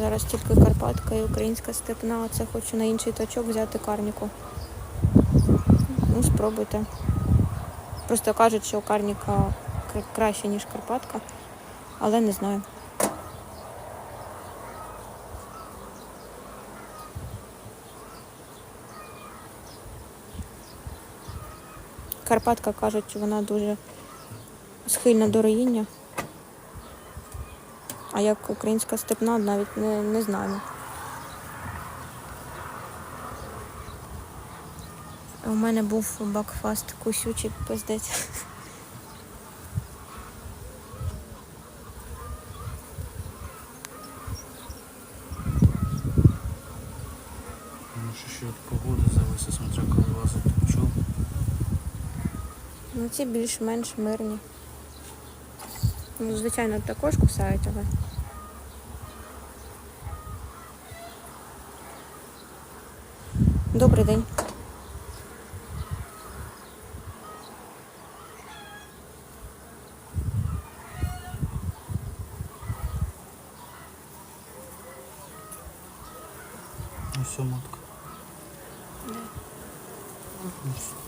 нас тільки Карпатка і українська степна. Це хочу на інший точок взяти карніку. Ну, спробуйте. Просто кажуть, що карніка краще, ніж Карпатка, але не знаю. Карпатка кажуть, що вона дуже схильна до роїння. А як українська степна, навіть не, не знаю. У мене був бакфаст кусючий пиздець. Що зависить, смотря коли пчел. Ну, ці більш-менш мирні. Ну, звичайно, також кусають, але. Добрий день. Ну все, матка. Ну, все.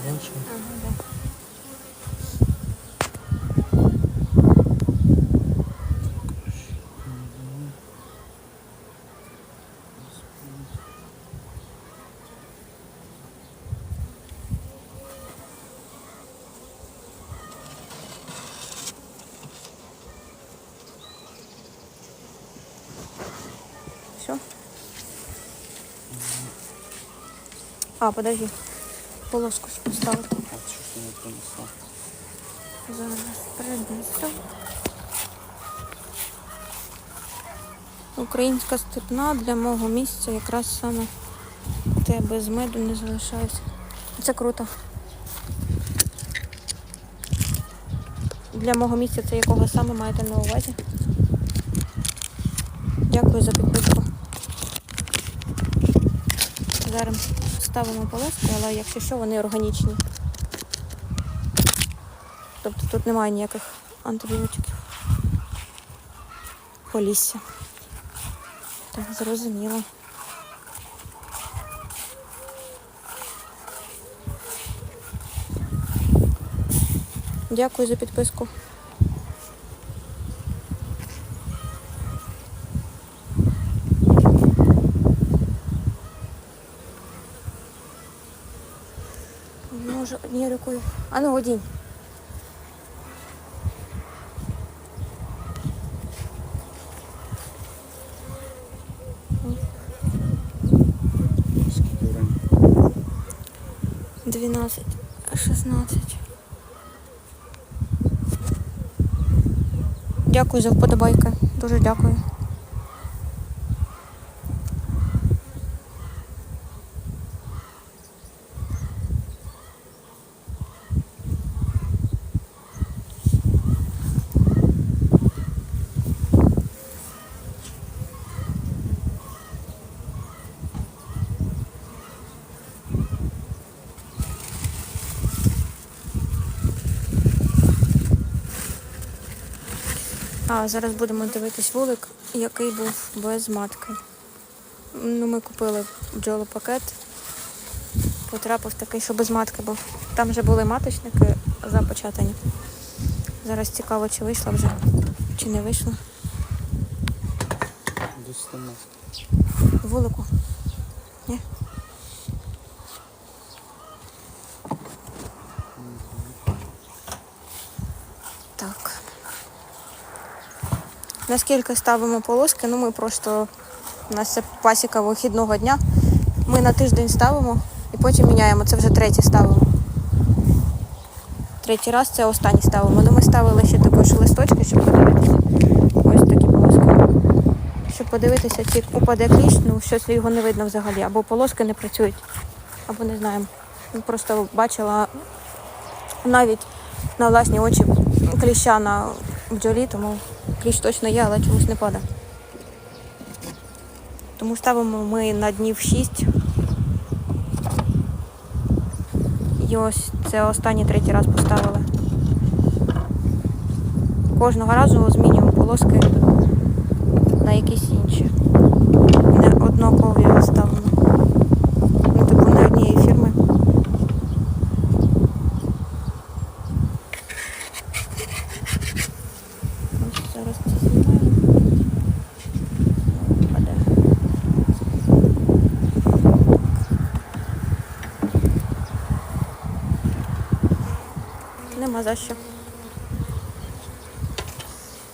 Побачимо. Ага, да. А, подожди. Полоску поставити. А що ж не принесла? Зараз принесу. Українська степна для мого місця якраз саме те без меду не залишаюся. Це круто. Для мого місця це якого саме маєте на увазі? Дякую за підписку. Зараз ставимо полоску, але якщо що, вони органічні. Тобто тут немає ніяких антибіотиків. Полісся. Так, зрозуміло. Дякую за підписку. Може, однією рукою. А ну, одінь. 12, 16. Дякую за вподобайки. Дуже дякую. А зараз будемо дивитись вулик, який був без матки. Ну, ми купили бджолопакет. Потрапив такий, що без матки був. Там вже були маточники започатані. Зараз цікаво, чи вийшла вже, чи не вийшла. Вулику. Ні? Так. Наскільки ставимо полоски, ну ми просто у нас це пасіка вихідного дня. Ми на тиждень ставимо і потім міняємо. Це вже третій ставимо. Третій раз це останній ставимо. Ну ми ставили ще також листочки, щоб подивитися. Ось такі полоски. Щоб подивитися, чи упаде кліщ, ну щось його не видно взагалі. Або полоски не працюють, або не знаємо. Ну, Просто бачила навіть на власні очі кліща на бджолі, тому кліщ точно є, але чомусь не падає. Тому ставимо ми на днів 6 І ось це останній третій раз поставили. Кожного разу змінюємо полоски на якісь інші. Не однакові ставимо. Ну, типу, не однієї фірми. Ось зараз це знімаємо. Паде. Нема за що.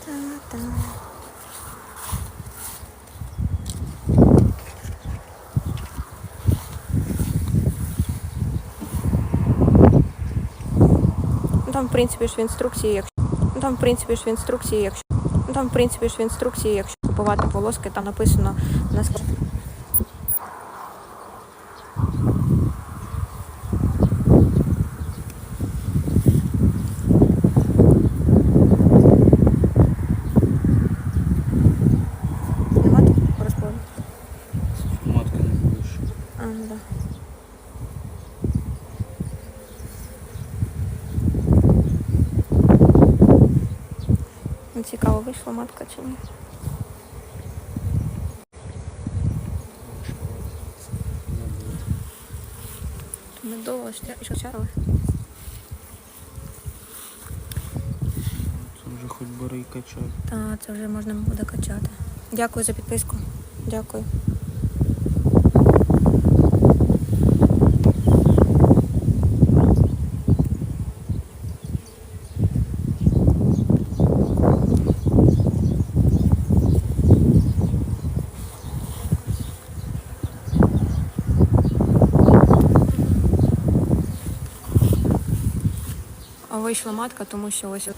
Та-та. Ну, Там, в принципі, ж в інструкції, якщо ну, там, в принципі, ж в інструкції, якщо ну, там, в принципі, ж в інструкції, якщо купувати полоски, там написано на ск- Нема тут розкладу? Матка не будеш. А, ну да. Ну, Цікаво, вийшла матка чи ні. Медово, що чарли. Це вже хоч бери і качай. Та це вже можна буде качати. Дякую за підписку. Дякую. А вийшла матка, тому що ось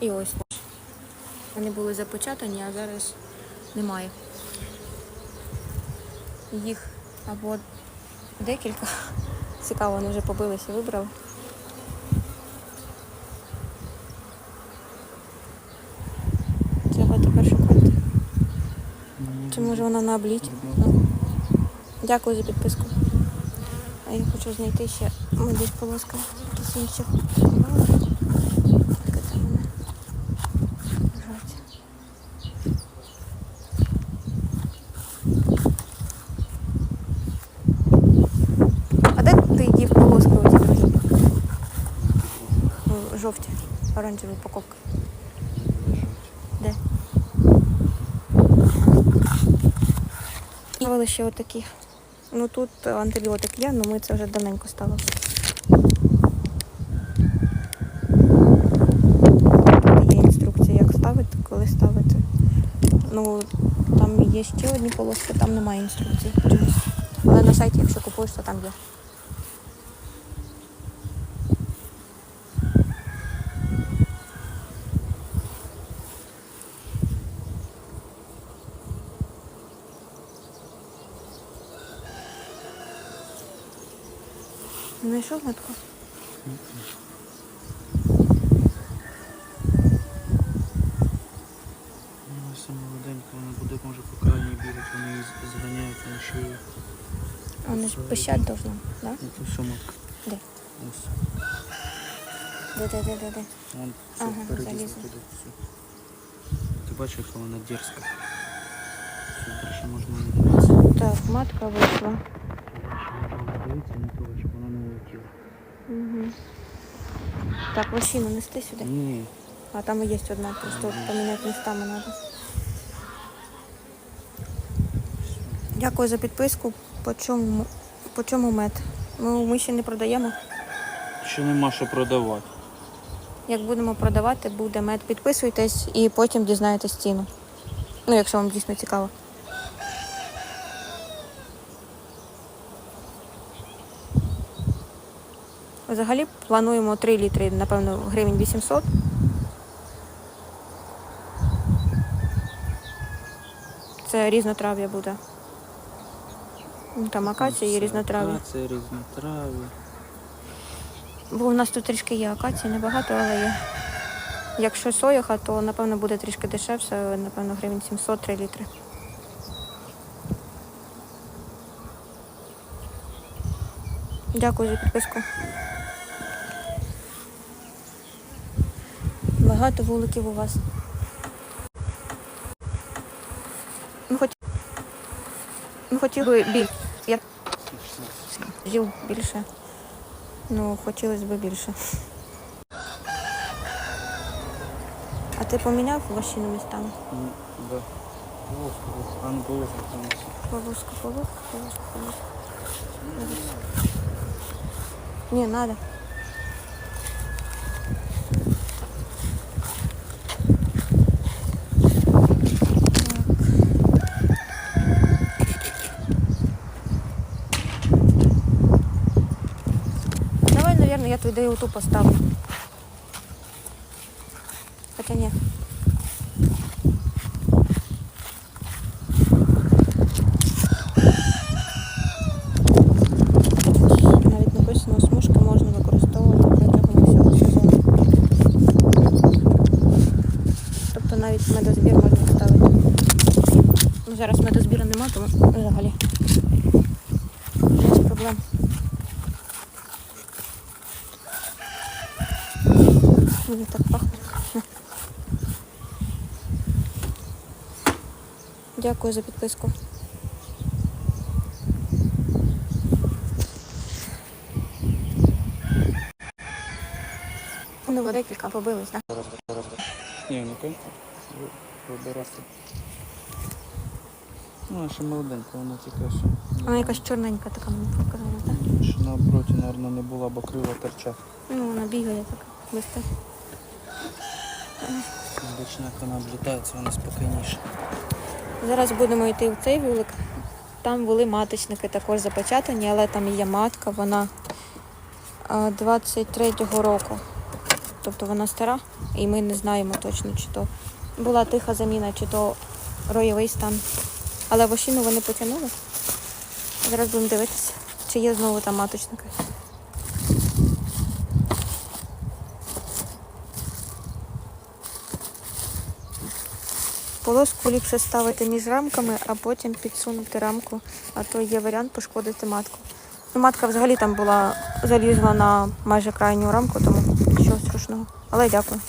і ось. Вони були запечатані, а зараз немає. Їх або декілька. Цікаво, вони вже побилися, вибрали. Треба тепер шукати. Чи може вона на обліті? Ну. Дякую за підписку. А я хочу знайти ще десь полоска якісь інші. канали. Тільки там вони лежать. А де ти їв полоски оці другі? Ну, Жовті, оранжеві упаковки. Де? Ставили ще отакі. Ну тут антибіотик є, але ми це вже давненько ставили. Є інструкція, як ставити, коли ставити. Ну, там є ще одні полоски, там немає інструкції. Але на сайті, якщо купуєш, то там є. Знайшов метку? Ну, ось молоденька, вона буде, може, по крайній бігати, вони її з- зганяють на шию. Вони ж пищать должно, да? Ну, то все матка. Де? Ось. Де, де, де, де, де? Вон все Ага, перелізла залізла. туди. Все. Ти бачиш, яка вона дерзка. Все, дальше можна не дивитися. Так, матка вийшла. Дальше можна не дивитися, не того, Угу. Так, лощину нести сюди. Ні. А там і є одна, просто поміняти містами треба. Дякую за підписку. По чому, по чому мед? Ну, ми ще не продаємо. Ще нема що продавати. Як будемо продавати, буде мед. Підписуйтесь і потім дізнаєтесь ціну. Ну, якщо вам дійсно цікаво. Взагалі плануємо 3 літри, напевно, гривень 800. Це різнотрав'я буде. Ну, Там акація і різнотрав'я. Акація, різнотрав'я. Бо у нас тут трішки є акації, небагато, але є. Якщо сояха, то напевно буде трішки дешевше, напевно, гривень 700-3 літри. Дякую за підписку. Багато вуликів у вас. Ми, хоті... Ми хотіли більше. Я жив більше. Ну, хотілося б більше. А ти поміняв вощину містами? М, Да. Полоску, полоску. А ну полоску там. ось. Полоска, полоска, полоска, полоска. Не, надо. Давай, наверное, я твою даю ту поставлю. Хотя нет. Навіть написано, смужки можна використовувати протягом всього сезону. Тобто навіть медозбір можна ставити. Ну, зараз медозбіру нема, тому взагалі. Без проблем. Мені так пахне. Дякую за підписку. Ну, декілька побились, так? Ні, ну вибирати. Ну, а ще молоденька, вона тільки що. Вона якась чорненька така мені показала, так? Ще наобороті, мабуть, не була, бо крила торчать. Ну, вона бігає так швидко. Обично, як вона облітається, вона спокійніша. Зараз будемо йти в цей вулик. Там були маточники також запечатані, але там є матка, вона 23-го року. Тобто вона стара, і ми не знаємо точно, чи то була тиха заміна, чи то роєвий стан. Але вощину вони потягнули. Зараз будемо дивитися, чи є знову там маточники. Полоску ліпше ставити між рамками, а потім підсунути рамку, а то є варіант пошкодити матку. Ну, матка взагалі там була залізла на майже крайню рамку, тому нічого страшного. Але дякую.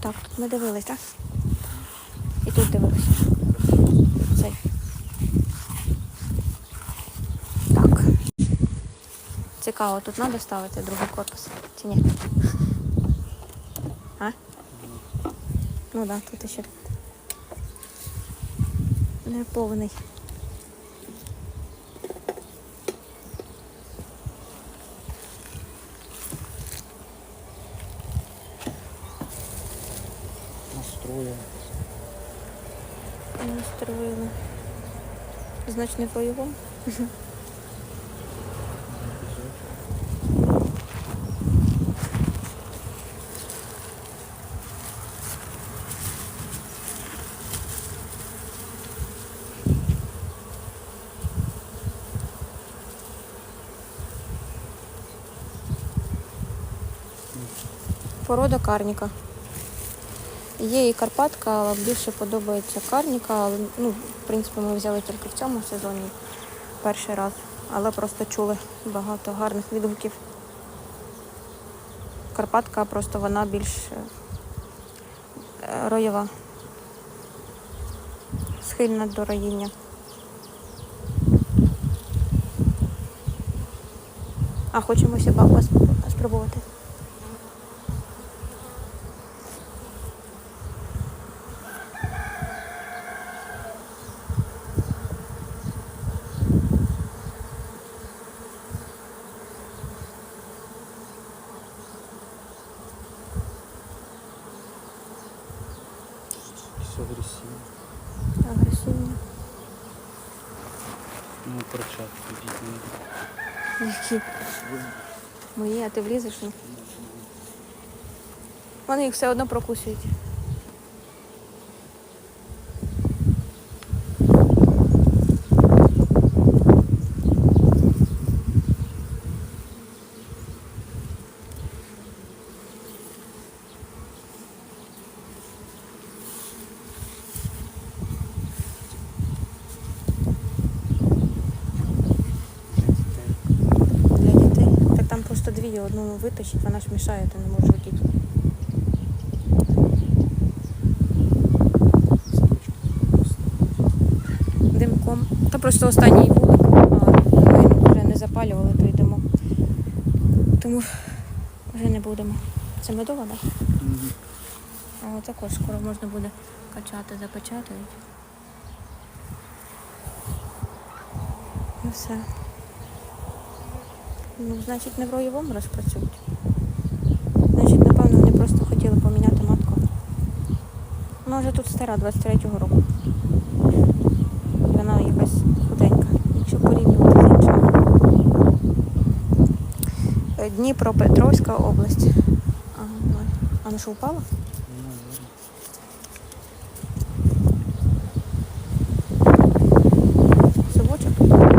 Так, тут ми дивились, так? І тут дивилися. Цей. Так. Цікаво, тут треба ставити другий корпус чи ні? А? Ну так, да, тут ще не повний. Настроїли. Значить не по-його. Порода карніка. Є і Карпатка, але більше подобається карніка. Але, ну, в принципі, ми взяли тільки в цьому сезоні перший раз, але просто чули багато гарних відгуків. Карпатка просто вона більш е, роєва, схильна до роїння. А хочемо сібаку спробувати. Якісь агресивні. Агресивні. Ну, перчатки дітні. Які? Мої, а ти влізеш? Вони їх все одно прокусують. Одну витащити, вона ж мішає, ти не можеш водити. Димком. Та просто останній вулик, ми вже не запалювали, то йдемо. Тому вже не будемо. Це медова, так? Мгм. А також скоро можна буде качати, запечатають. І все. Ну, значить, не в роєвому розпрацюють. Значить, напевно, вони просто хотіли поміняти матку. Вона вже тут стара, 23-го року. Вона якась худенька, якщо порівнювати з іншими. Е, Дніпропетровська область. Ага. А ну що упала? Ну, ладно. Совочок? Давай.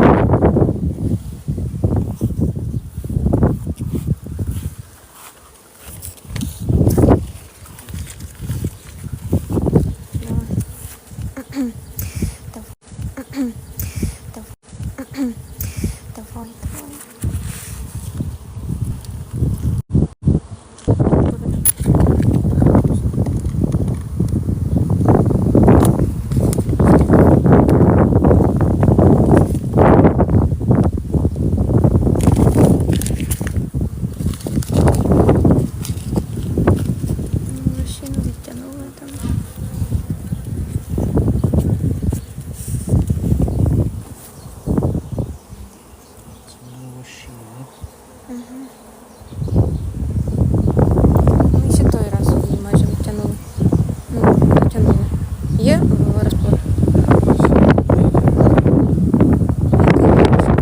Давай. Давай. Давай, давай. Машину відтягнули там. Це воно вообще, да? Ми ще той раз її майже відтягнули. Ну, відтягнули. Є в розпор?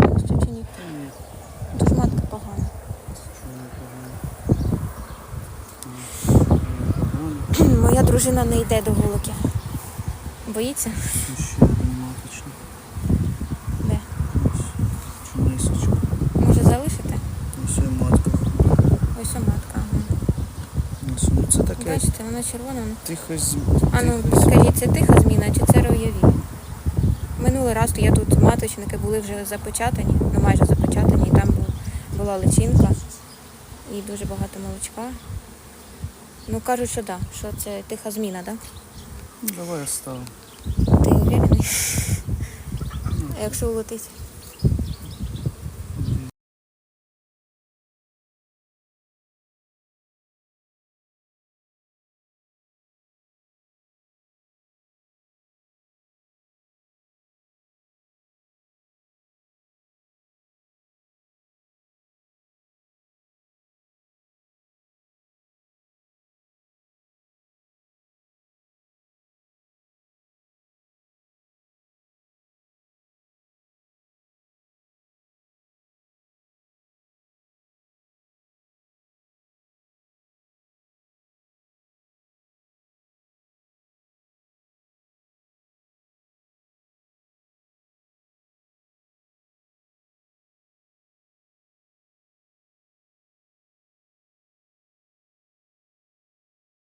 Повністю чи ні? Та ні, Дуже матка погана. що не погано. Ні, не погано. Моя дружина не йде до голоків. Боїться? Ну. Де? Чумисочка. Може залишити? Ось матка. Ось матка. Ага. Ну, Бачите, вона червона. вона- тихо з... А ну скажіть, це тиха зміна чи це роєві? Минулий раз я тут маточники були вже запечатані, ну майже запечатані, і там була личинка і дуже багато молочка. Ну кажуть, що так, да, що це тиха зміна, так? Да? Давай оставимо. Ти уверений? А якщо улетить?